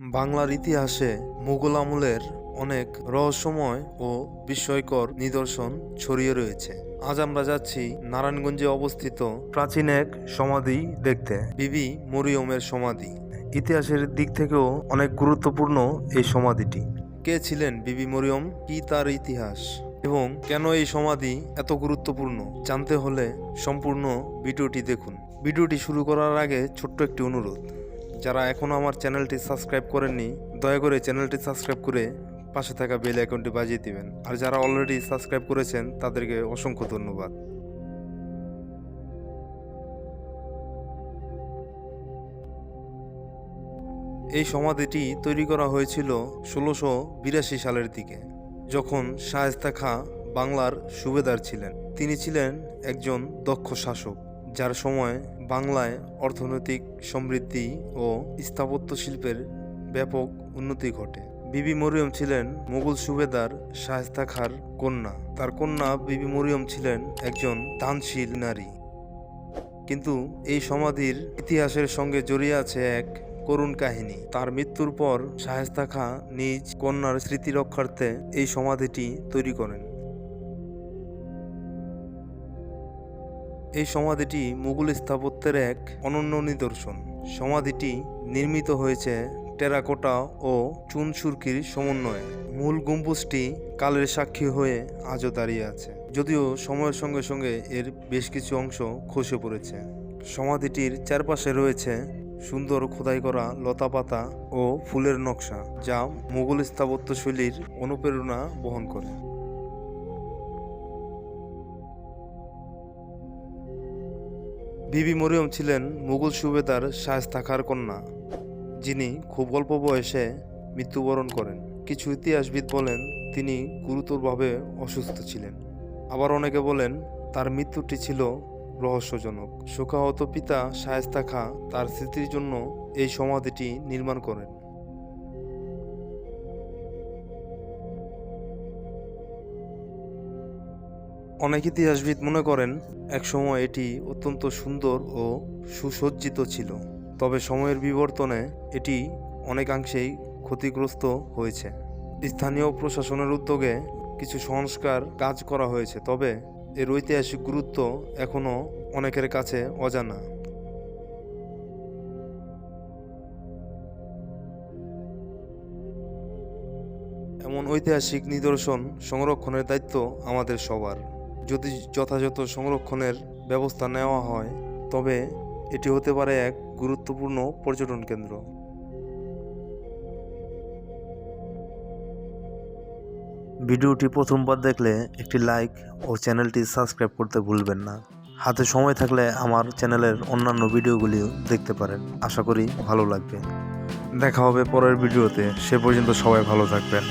বাংলার ইতিহাসে মুঘল আমলের অনেক রহস্যময় ও বিস্ময়কর নিদর্শন ছড়িয়ে রয়েছে। আজ আমরা যাচ্ছি নারায়ণগঞ্জে অবস্থিত প্রাচীন এক সমাধি দেখতে, বিবি মরিয়মের সমাধি। ইতিহাসের দিক থেকেও অনেক গুরুত্বপূর্ণ এই সমাধিটি। কে ছিলেন বিবি মরিয়ম? কি তার ইতিহাস? এবং কেন এই সমাধি এত গুরুত্বপূর্ণ? জানতে হলে সম্পূর্ণ ভিডিওটি দেখুন। ভিডিওটি শুরু করার আগে ছোট্ট একটি অনুরোধ। যারা এখনও আমার চ্যানেলটি সাবস্ক্রাইব করেননি, দয়া করে চ্যানেলটি সাবস্ক্রাইব করে পাশে থাকা বেল অ্যাকাউন্টটি বাজিয়ে দিবেন। আর যারা অলরেডি সাবস্ক্রাইব করেছেন, তাদেরকে অসংখ্য ধন্যবাদ। এই সমাধিটি তৈরি করা হয়েছিল ষোলোশো বিরাশি সালের দিকে, যখন শায়েস্তা খাঁ বাংলার সুবেদার ছিলেন। তিনি ছিলেন একজন দক্ষ শাসক। যার সময় বাংলায় অর্থনৈতিক সমৃদ্ধি ও স্থাপত্য শিল্পের ব্যাপক উন্নতি ঘটে। বিবি মরিয়ম ছিলেন মুঘল সুবেদার শাহেস্তা খাঁর কন্যা। তার কন্যা বিবি মরিয়ম ছিলেন একজন দানশীল নারী। কিন্তু এই সমাধির ইতিহাসের সঙ্গে জড়িয়ে আছে এক করুণ কাহিনী। তার মৃত্যুর পর শাহেস্তা খাঁ নিজ কন্যার স্মৃতি রক্ষার্থে এই সমাধিটি তৈরি করেন। এই সমাধিটি মুঘল স্থাপত্যের এক অনন্য নিদর্শন। সমাধিটি নির্মিত হয়েছে টেরাকোটা ও চুন সুরকির সমন্বয়ে। মূল গম্বুজটি কালের সাক্ষী হয়ে আজও দাঁড়িয়ে আছে, যদিও সময়ের সঙ্গে সঙ্গে এর বেশ কিছু অংশ খসে পড়েছে। সমাধিটির চারপাশে রয়েছে সুন্দর খোদাই করা লতাপাতা ও ফুলের নকশা, যা মুঘল স্থাপত্য শৈলীর অনুপ্রেরণা বহন করে। বিবি মরিয়ম ছিলেন মুঘল সুবেদার শায়েস্তা খার কন্যা, যিনি খুব অল্প বয়সে মৃত্যুবরণ করেন। কিছু ইতিহাসবিদ বলেন তিনি গুরুতরভাবে অসুস্থ ছিলেন। আবার অনেকে বলেন তার মৃত্যুটি ছিল রহস্যজনক। শোকাহত পিতা শায়স্তা খা তার স্মৃতির জন্য এই সমাধিটি নির্মাণ করেন। অনেক ইতিহাসবিদ মনে করেন, একসময় এটি অত্যন্ত সুন্দর ও সুসজ্জিত ছিল, তবে সময়ের বিবর্তনে এটি অনেকাংশেই ক্ষতিগ্রস্ত হয়েছে। স্থানীয় প্রশাসনের উদ্যোগে কিছু সংস্কার কাজ করা হয়েছে, তবে এর ঐতিহাসিক গুরুত্ব এখনও অনেকের কাছে অজানা। এমন ঐতিহাসিক নিদর্শন সংরক্ষণের দায়িত্ব আমাদের সবার। যদি যথাযথ সংরক্ষণের ব্যবস্থা নেওয়া হয় তবে এটি হতে পারে এক গুরুত্বপূর্ণ পর্যটন কেন্দ্র। ভিডিওটি প্রথমবার দেখলে একটি লাইক ও চ্যানেলটি সাবস্ক্রাইব করতে ভুলবেন না। হাতে সময় থাকলে আমার চ্যানেলের অন্যান্য ভিডিওগুলিও দেখতে পারেন। আশা করি ভালো লাগবে। দেখা হবে পরের ভিডিওতে। সে পর্যন্ত সবাই ভালো থাকবেন।